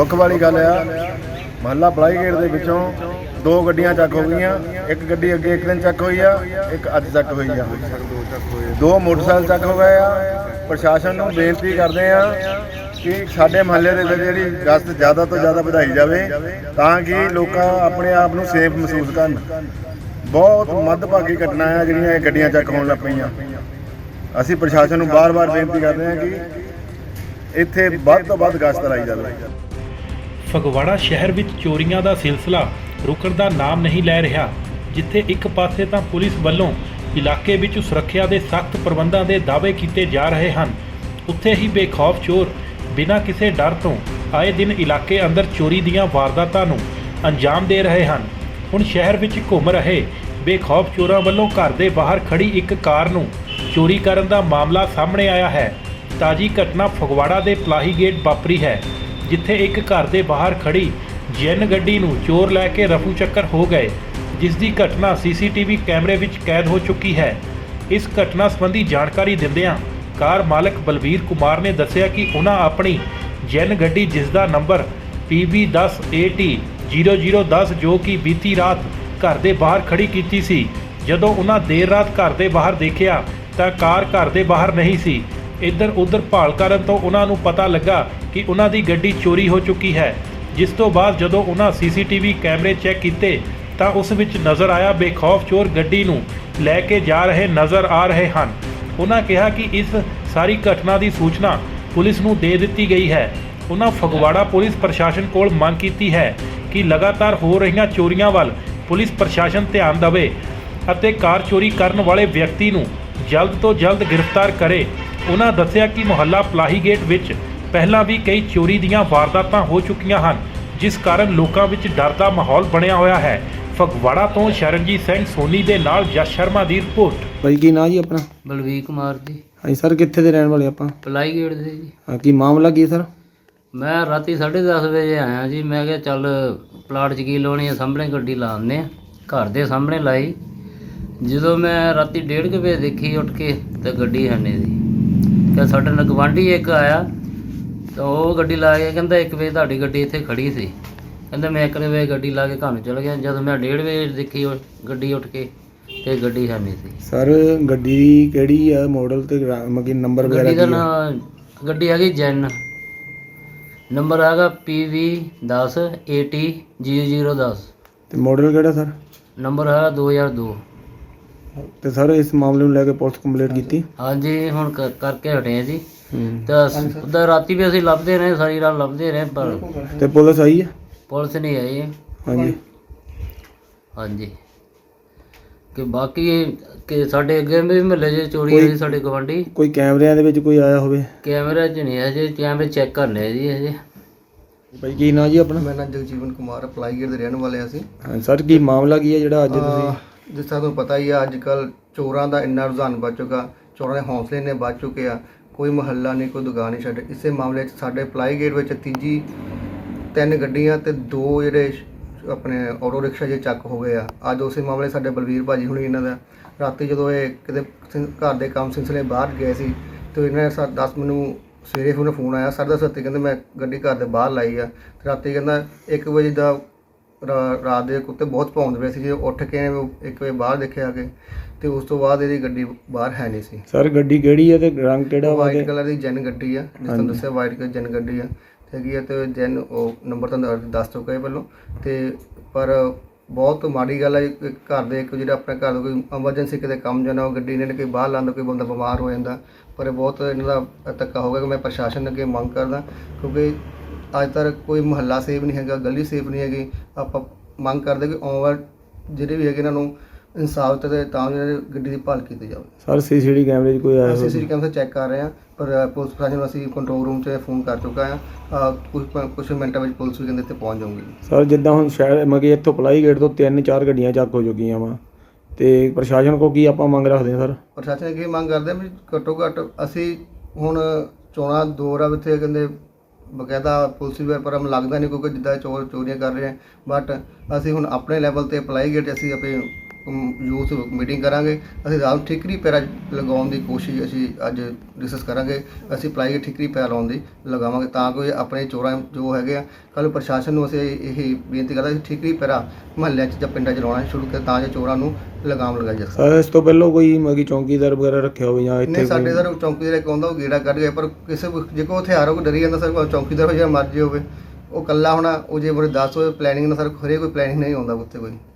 ਦੁੱਖ ਵਾਲੀ ਗੱਲ ਆ, ਮਹੱਲਾ ਪਲਾਈ ਗੇਟ ਦੇ ਵਿੱਚੋਂ ਦੋ ਗੱਡੀਆਂ ਚੱਕ ਹੋ ਗਈਆਂ। ਇੱਕ ਗੱਡੀ ਅੱਗੇ ਇੱਕ ਦਿਨ ਚੱਕ ਹੋਈ ਆ, ਇੱਕ ਅੱਜ ਚੱਕ ਹੋਈ ਆ। ਦੋ ਮੋਟਰਸਾਈਕਲ ਚੱਕ ਹੋ ਗਏ ਆ। ਪ੍ਰਸ਼ਾਸਨ ਨੂੰ ਬੇਨਤੀ ਕਰਦੇ ਆ ਕਿ ਸਾਡੇ ਮਹੱਲੇ ਦੇ ਵਿੱਚ ਜਿਹੜੀ ਗਸ਼ਤ ਜ਼ਿਆਦਾ ਤੋਂ ਜ਼ਿਆਦਾ ਵਧਾਈ ਜਾਵੇ, ਤਾਂ ਕਿ ਲੋਕਾਂ ਆਪਣੇ ਆਪ ਨੂੰ ਸੇਫ ਮਹਿਸੂਸ ਕਰਨ। ਬਹੁਤ ਮੱਦਭਾਗੀ ਘਟਨਾ ਆ ਜਿਹੜੀਆਂ ਇਹ ਗੱਡੀਆਂ ਚੱਕ ਹੋਣ ਲੱਗ ਪਈਆਂ। ਅਸੀਂ ਪ੍ਰਸ਼ਾਸਨ ਨੂੰ ਬਾਰ-ਬਾਰ ਬੇਨਤੀ ਕਰਦੇ ਹਾਂ ਕਿ ਇੱਥੇ ਵੱਧ ਤੋਂ ਵੱਧ ਗਸ਼ਤ ਲਾਈ ਜਾਵੇ। ਫਗਵਾੜਾ ਸ਼ਹਿਰ ਵਿੱਚ ਚੋਰੀਆਂ ਦਾ ਸਿਲਸਿਲਾ ਰੁਕਣ ਦਾ ਨਾਮ ਨਹੀਂ ਲੈ ਰਿਹਾ, ਜਿੱਥੇ ਇੱਕ ਪਾਸੇ ਤਾਂ ਪੁਲਿਸ ਵੱਲੋਂ ਇਲਾਕੇ ਵਿੱਚ ਸੁਰੱਖਿਆ ਦੇ ਸਖਤ ਪ੍ਰਬੰਧਾਂ ਦੇ ਦਾਅਵੇ ਕੀਤੇ ਜਾ ਰਹੇ ਹਨ। ਉੱਥੇ ਹੀ ਬੇਖੌਫ ਚੋਰ ਬਿਨਾਂ ਕਿਸੇ ਡਰ ਤੋਂ ਆਏ ਦਿਨ ਇਲਾਕੇ ਅੰਦਰ ਚੋਰੀ ਦੀਆਂ ਵਾਰਦਾਤਾਂ ਨੂੰ ਅੰਜਾਮ ਦੇ ਰਹੇ ਹਨ। ਹੁਣ ਸ਼ਹਿਰ ਵਿੱਚ ਘੁੰਮ ਰਹੇ ਬੇਖੌਫ ਚੋਰਾਂ ਵੱਲੋਂ ਘਰ ਦੇ ਬਾਹਰ ਖੜੀ ਇੱਕ ਕਾਰ ਨੂੰ ਚੋਰੀ ਕਰਨ ਦਾ ਮਾਮਲਾ ਸਾਹਮਣੇ ਆਇਆ ਹੈ। ਤਾਜੀ ਘਟਨਾ ਫਗਵਾੜਾ ਦੇ ਪਲਾਹੀ ਗੇਟ ਵਾਪਰੀ ਹੈ। ਜਿੱਥੇ ਇੱਕ ਘਰ ਦੇ ਬਾਹਰ ਖੜੀ ਜੈਨ ਗੱਡੀ ਨੂੰ ਚੋਰ ਲੈ ਕੇ ਰਫੂ ਚੱਕਰ ਹੋ ਗਏ, ਜਿਸ ਦੀ ਘਟਨਾ ਸੀਸੀਟੀਵੀ ਕੈਮਰੇ ਵਿੱਚ ਕੈਦ ਹੋ ਚੁੱਕੀ ਹੈ। ਇਸ ਘਟਨਾ ਸੰਬੰਧੀ ਜਾਣਕਾਰੀ ਦਿੰਦਿਆਂ ਕਾਰ ਮਾਲਕ ਬਲਬੀਰ ਕੁਮਾਰ ਨੇ ਦੱਸਿਆ ਕਿ ਉਹਨਾਂ ਆਪਣੀ ਜੈਨ ਗੱਡੀ, ਜਿਸ ਦਾ ਨੰਬਰ PB10AT 0010 ਜੋ ਕਿ ਬੀਤੀ ਰਾਤ ਘਰ ਦੇ ਬਾਹਰ ਖੜੀ ਕੀਤੀ ਸੀ, ਜਦੋਂ ਉਹਨਾਂ ਦੇਰ ਰਾਤ ਘਰ ਦੇ ਬਾਹਰ ਦੇਖਿਆ ਤਾਂ ਕਾਰ ਘਰ ਦੇ ਬਾਹਰ ਨਹੀਂ ਸੀ। ਇੱਧਰ ਉੱਧਰ ਭਾਲ ਕਰਨ ਤੋਂ ਉਹਨਾਂ ਨੂੰ ਪਤਾ ਲੱਗਾ ਕਿ ਉਹਨਾਂ ਦੀ ਗੱਡੀ ਚੋਰੀ ਹੋ ਚੁੱਕੀ ਹੈ। ਜਿਸ ਤੋਂ ਬਾਅਦ ਜਦੋਂ ਉਹਨਾਂ ਸੀਸੀਟੀਵੀ ਕੈਮਰੇ ਚੈੱਕ ਕੀਤੇ, ਤਾਂ ਉਸ ਵਿੱਚ ਨਜ਼ਰ ਆਇਆ ਬੇਖੌਫ ਚੋਰ ਗੱਡੀ ਨੂੰ ਲੈ ਕੇ ਜਾ ਰਹੇ ਨਜ਼ਰ ਆ ਰਹੇ ਹਨ। ਉਹਨਾਂ ਕਿਹਾ ਕਿ ਇਸ ਸਾਰੀ ਘਟਨਾ ਦੀ ਸੂਚਨਾ ਪੁਲਿਸ ਨੂੰ ਦੇ ਦਿੱਤੀ ਗਈ ਹੈ। ਉਹਨਾਂ ਫਗਵਾੜਾ ਪੁਲਿਸ ਪ੍ਰਸ਼ਾਸਨ ਕੋਲ ਮੰਗ ਕੀਤੀ ਹੈ ਕਿ ਲਗਾਤਾਰ ਹੋ ਰਹੀਆਂ ਚੋਰੀਆਂ ਵੱਲ ਪੁਲਿਸ ਪ੍ਰਸ਼ਾਸਨ ਧਿਆਨ ਦੇਵੇ ਅਤੇ ਕਾਰ ਚੋਰੀ ਕਰਨ ਵਾਲੇ ਵਿਅਕਤੀ ਨੂੰ ਜਲਦ ਤੋਂ ਜਲਦ ਗ੍ਰਿਫਤਾਰ ਕਰੇ। ਉਹਨਾਂ ਦੱਸਿਆ ਕਿ ਮੁਹੱਲਾ ਪਲਾਹੀ ਗੇਟ ਵਿੱਚ ਪਹਿਲਾਂ ਵੀ ਕਈ ਚੋਰੀ ਦੀਆਂ ਵਾਰਦਾਤਾਂ ਹੋ ਚੁੱਕੀਆਂ ਹਨ ਜਿਸ ਕਾਰਨ ਲੋਕਾਂ ਵਿੱਚ ਡਰ ਦਾ ਮਾਹੌਲ ਬਣਿਆ ਹੋਇਆ ਹੈ। ਫਗਵਾੜਾ ਤੋਂ ਸ਼ਰਨਜੀਤ ਸਿੰਘ ਸੋਨੀ ਦੇ ਨਾਲ ਜਸ ਸ਼ਰਮਾ ਦੀ ਰਿਪੋਰਟ। ਭਾਈ ਕੀ ਨਾਂ ਜੀ ਆਪਣਾ? ਬਲਵੀਰ ਕੁਮਾਰ ਜੀ। ਹਾਂਜੀ ਸਰ ਕਿੱਥੇ ਦੇ ਰਹਿਣ ਵਾਲੇ ਆਪਾਂ? ਪਲਾਈ ਗੇਟ ਦੇ ਜੀ। ਹਾਂ, ਕੀ ਮਾਮਲਾ ਕੀ ਸਰ? ਮੈਂ ਰਾਤੀ 10:30 ਵਜੇ ਆਇਆ ਜੀ। ਮੈਂ ਕਿਹਾ ਚੱਲ ਪਲਾਟ 'ਚ ਕੀ ਲਾਉਣੀ ਆ? ਸਾਹਮਣੇ ਗੱਡੀ ਲਾ ਦਿੰਦੇ ਆ। ਘਰ ਦੇ ਸਾਹਮਣੇ ਲਾਈ। ਜਦੋਂ ਮੈਂ ਰਾਤੀ 1:30 ਵਜੇ ਦੇਖੀ ਉੱਠ ਕੇ ਤੇ ਗੱਡੀ ਹੈ ਨਹੀਂ ਸੀ ਕਿ ਸਾਡੇ ਨਾਲ ਗਵਾਂਢੀ ਇੱਕ ਆਇਆ ਤਾਂ ਉਹ ਗੱਡੀ ਲਾ ਕੇ ਕਹਿੰਦਾ 1 ਵਜੇ ਤੁਹਾਡੀ ਗੱਡੀ ਇੱਥੇ ਖੜੀ ਸੀ। ਕਹਿੰਦਾ ਮੈਂ 1 ਵਜੇ ਗੱਡੀ ਲਾ ਕੇ ਘਰ ਨੂੰ ਚਲ ਗਿਆ ਜਦੋਂ ਮੈਂ 1:30 ਵਜੇ ਦੇਖੀ ਉਹ ਗੱਡੀ ਉੱਠ ਕੇ ਤੇ ਗੱਡੀ ਹੈ ਨਹੀਂ ਸੀ। ਸਰ ਗੱਡੀ ਕਿਹੜੀ ਆ? ਮਾਡਲ ਤੇ ਮਗੀ ਨੰਬਰ ਵਗੈਰਾ ਗੱਡੀ ਦਾ ਕੀ ਆ? ਨਾਂ ਗੱਡੀ ਹੈਗੀ ਜੈਨ। ਨੰਬਰ ਹੈਗਾ PV 10 AT 0010 ਤੇ ਮਾਡਲ ਕਿਹੜਾ ਸਰ? ਨੰਬਰ ਹੈਗਾ 2002 ਤੇ ਸਰ ਇਸ ਮਾਮਲੇ ਨੂੰ ਲੈ ਕੇ ਪੁਲਿਸ ਕੰਪਲੇਂਟ ਕੀਤੀ? ਹਾਂਜੀ ਹੁਣ ਕਰਕੇ ਹਟੇ ਆ ਜੀ। ਹੂੰ। ਤਾਂ ਉਹਦਾ ਰਾਤੀ ਵੀ ਅਸੀਂ ਲੱਭਦੇ ਰਹੇ ਸਾਰੀ ਰਾਤ ਲੱਭਦੇ ਰਹੇ ਪਰ ਤੇ ਪੁਲਿਸ ਆਈ ਹੈ ਪੁਲਿਸ ਨਹੀਂ ਆਈ। ਹਾਂਜੀ। ਹਾਂਜੀ। ਕਿ ਬਾਕੀ ਕਿ ਸਾਡੇ ਅੱਗੇ ਵੀ ਮਹੱਲੇ 'ਚ ਚੋਰੀ ਹੋਈ ਸਾਡੇ ਗਵਾਂਢੀ ਕੋਈ ਕੈਮਰਿਆਂ ਦੇ ਵਿੱਚ ਕੋਈ ਆਇਆ ਹੋਵੇ? ਕੈਮਰਾ 'ਚ ਨਹੀਂ ਹੈ ਜੀ ਕੈਮਰੇ ਚੈੱਕ ਕਰਨੇ ਆ ਜੀ ਹਜੇ। ਭਾਈ ਕੀ ਨਾਂ ਜੀ ਆਪਣਾ? ਮੇਰਾ ਨਾਮ ਜਗਜੀਵਨ ਕੁਮਾਰ ਅਪਲਾਈ ਗੇਟ ਦੇ ਰਹਿਣ ਵਾਲੇ ਅਸੀਂ। ਹਾਂ ਸਰ ਕੀ ਮਾਮਲਾ ਕੀ ਹੈ ਜਿਹੜਾ ਅੱਜ ਤੁਸੀਂ ਜਿਸ ਤਰ੍ਹਾਂ ਤੁਹਾਨੂੰ ਪਤਾ ਹੀ ਆ ਅੱਜ ਕੱਲ ਚੋਰਾਂ ਦਾ ਇੰਨਾ ਰੁਝਾਨ ਵੱਧ ਚੁੱਕਾ, ਚੋਰਾਂ ਦੇ ਹੌਸਲੇ ਨੇ ਵੱਧ ਚੁੱਕੇ ਆ, ਕੋਈ ਮਹੱਲਾ ਨਹੀਂ, ਕੋਈ ਦੁਕਾਨ ਨਹੀਂ ਛੱਡ ਇਸੇ ਮਾਮਲੇ 'ਚ ਸਾਡੇ ਪਲਾਈ ਗੇਟ ਵਿੱਚ ਤੀਜੀ, ਤਿੰਨ ਗੱਡੀਆਂ ਤੇ ਦੋ ਜਿਹੜੇ ਆਪਣੇ ਆਟੋ ਰਿਕਸ਼ਾ ਜੇ ਚੱਕ ਹੋ ਗਏ ਆ। ਅੱਜ ਉਸੇ ਮਾਮਲੇ 'ਚ ਸਾਡੇ ਬਲਵੀਰ ਭਾਜੀ ਹੁਣੀ ਇਹਨਾਂ ਦਾ। ਰਾਤੀ ਜਦੋਂ ਇਹ ਕਿਤੇ ਸਿੰ- ਘਰ ਦੇ ਕੰਮ ਸਿਲਸਿਲੇ ਬਾਹਰ ਗਏ ਸੀ, ਤੇ ਇਹਨਾਂ ਨੇ 10 ਮੈਨੂੰ ਸਵੇਰੇ ਉਹਨੂੰ ਫੋਨ ਆਇਆ ਸਾਢੇ ਦਸ ਰਾਤੀ ਕਹਿੰਦੇ ਮੈਂ ਗੱਡੀ ਘਰ ਦੇ ਬਾਹਰ ਲਾਈ ਆ। ਰਾਤੀ ਕਹਿੰਦਾ 1 ਵਜੇ ਦਾ ਰਾ- ਰਾਤ ਦੇ ਕੁੱਤੇ ਬਹੁਤ ਭੌਂਕਦੇ ਪਏ ਸੀ ਜੇ ਉੱਠ ਕੇ ਇੱਕ ਵਜੇ ਬਾਹਰ ਦੇਖਿਆ ਕੇ ਤੇ ਉਸ ਤੋਂ ਬਾਅਦ ਇਹਦੀ ਗੱਡੀ ਬਾਹਰ ਹੈ ਨਹੀਂ ਸੀ। ਸਰ ਗੱਡੀ ਕਿਹੜੀ ਹੈ ਤੇ ਰੰਗ ਕਿਹੜਾ ਵਾ ਵਾਈਟ ਤੇ? ਕਲਰ ਦੀ ਜਨ ਗੱਡੀ ਆ। ਜਿਸ ਤੁਹਾਨੂੰ ਦੱਸਿਆ ਵਾਈਟ ਕਲਰ ਜਨ ਗੱਡੀ ਆ। ਹੈਗੀ ਆ ਤੇ ਜਨ ਉਹ ਨੰਬਰ ਤੁਹਾਨੂੰ ਦੱਸ ਚੁੱਕਾ ਹੈ ਪਹਿਲਾਂ ਤੇ ਪਰ ਬਹੁਤ ਮਾੜੀ ਗੱਲ ਹੈ ਘਰ ਦੇ ਇੱਕ ਜਿਹੜਾ ਆਪਣੇ ਘਰ ਦਾ ਕੋਈ ਐਮਰਜੈਂਸੀ ਕਿਤੇ ਕੰਮ ਜਾਣਾ ਉਹ ਗੱਡੀ ਨੇ ਕੋਈ ਬਾਹਰ ਲਾਉਂਦਾ ਕੋਈ ਬੰਦਾ ਬਿਮਾਰ ਹੋ ਜਾਂਦਾ। ਪਰ ਇਹ ਬਹੁਤ ਇਹਨਾਂ ਦਾ ਧੱਕਾ ਹੋ ਗਿਆ ਕਿ ਮੈਂ ਪ੍ਰਸ਼ਾਸਨ ਅੱਗੇ ਮੰਗ ਕਰਦਾ ਕਿਉਂਕਿ ਅੱਜ ਤੱਕ ਕੋਈ ਮੁਹੱਲਾ ਸੇਫ ਨਹੀਂ ਹੈਗਾ ਗਲੀ ਸੇਫ ਨਹੀਂ ਹੈਗੀ। ਆਪਾਂ ਮੰਗ ਕਰਦੇ ਕਿ ਆਉਣ ਜਿਹੜੇ ਵੀ ਹੈਗੇ ਇਹਨਾਂ ਨੂੰ ਇਨਸਾਫ ਤੇ ਤਾਂ ਦੀ ਗੱਡੀ ਦੀ ਭਾਲ ਕੀਤੀ ਜਾਵੇ। ਸਰ ਸੀਸੀਟੀ ਕੈਮਰੇ 'ਚ ਕੋਈ ਆਇਆ ਅਸੀਂ ਸੀਸੀ ਕੈਮਰਾ ਚੈੱਕ ਕਰ ਰਹੇ ਹਾਂ ਪਰ ਪੁਲਿਸ ਪ੍ਰਸ਼ਾਸਨ ਨੂੰ ਅਸੀਂ ਕੰਟਰੋਲ ਰੂਮ 'ਚ ਫੋਨ ਕਰ ਚੁੱਕਾ ਹਾਂ। ਕੁਝ ਕੁਝ ਮਿੰਟਾਂ ਵਿੱਚ ਪੁਲਿਸ ਵੀ ਕਹਿੰਦੇ ਤੇ ਪਹੁੰਚ ਜਾਊਗੀ। ਸਰ ਜਿੱਦਾਂ ਹੁਣ ਸ਼ਹਿਰ ਮਗੀ ਇੱਥੋਂ ਪਲਾਈ ਗੇਟ ਤੋਂ ਤਿੰਨ ਚਾਰ ਗੱਡੀਆਂ ਚੱਕ ਹੋ ਚੁੱਕੀਆਂ ਵਾ। ਤੇ ਪ੍ਰਸ਼ਾਸਨ ਕੋ ਕੀ ਆਪਾਂ ਮੰਗ ਰੱਖਦੇ ਹਾਂ ਸਰ? ਪ੍ਰਸ਼ਾਸਨ ਅੱਗੇ ਮੰਗ ਕਰਦੇ ਹਾਂ ਵੀ ਘੱਟੋ ਘੱਟ ਅਸੀਂ ਹੁਣ ਚੋਣਾਂ ਦੌਰ ਆ ਇੱਥੇ ਕਹਿੰਦੇ ਬਕਾਇਦਾ ਪੁਲਿਸ ਵੀ ਪਰ ਹਮ ਲੱਗਦਾ ਨਹੀਂ ਕਿਉਂਕਿ ਜਿੱਦਾਂ ਚੋਰ ਚੋਰੀਆਂ ਕਰ ਰਹੇ ਆ ਬਟ ਅਸੀਂ ਹੁਣ ਆਪਣੇ ਲੈਵਲ ਤੇ ਅਪਲਾਈ ਗੇਟ ਅਸੀਂ ਆਪੇ ਯੂਥ ਮੀਟਿੰਗ ਕਰਾਂਗੇ। ਅਸੀਂ ਨੂੰ ਠਿਕਰੀ ਪੈਰਾ ਲਗਾਉਣ ਦੀ ਕੋਸ਼ਿਸ਼ ਅਸੀਂ ਅੱਜ ਡਿਸਕਸ ਕਰਾਂਗੇ। ਅਸੀਂ ਪਲਾਈ ਠਿਕਰੀ ਪੈਰਾ ਲਾਉਣ ਦੀ ਲਗਾਵਾਂਗੇ ਤਾਂ ਕੋਈ ਆਪਣੇ ਚੋਰਾਂ ਜੋ ਹੈਗੇ ਆ ਕੱਲ ਪ੍ਰਸ਼ਾਸਨ ਨੂੰ ਅਸੀਂ ਇਹ ਬੇਨਤੀ ਕਰਦਾ ਸੀ ਠਿਕਰੀ ਪੈਰਾ ਮਹੱਲਿਆਂ 'ਚ ਜਾਂ ਪਿੰਡਾਂ 'ਚ ਲਾਉਣਾ ਸ਼ੁਰੂ ਕਰ ਤਾਂ ਜੋ ਚੋਰਾਂ ਨੂੰ ਲਗਾਮ ਲਗਾਈ ਜਾ ਸਕੇ। ਇਸ ਤੋਂ ਪਹਿਲਾਂ ਕੋਈ ਮਗੀ ਚੌਂਕੀਦਾਰ ਵਗੈਰਾ ਰੱਖਿਆ ਹੋਵੇ ਜਾਂ ਇੱਥੇ ਨਹੀਂ ਸਾਡੇ ਸਰ ਚੌਂਕੀ ਦੇ ਇੱਕ ਆਉਂਦਾ ਉਹ ਗੇੜਾ ਕੱਢ ਗਿਆ ਪਰ ਕਿਸੇ ਜੇ ਕੋਈ ਹਥਿਆਰ ਹੋ ਕੋਈ ਡਰੀ ਜਾਂਦਾ ਸਰ ਚੌਂਕੀਦਾਰ ਹੋ ਜਾਂ ਮਰਜ਼ੀ ਹੋਵੇ। ਉਹ ਕੱਲਾ ਹੋਣਾ ਉਹ ਜੇ ਬੜੇ 10 ਹੋਵੇ ਪਲੈਨਿੰਗ ਨਾਲ ਸਰ ਖਰੇ ਕੋਈ ਪਲੈਨਿੰਗ ਨਹੀਂ ਆਉਂਦਾ ਉੱਥੇ ਕੋਈ।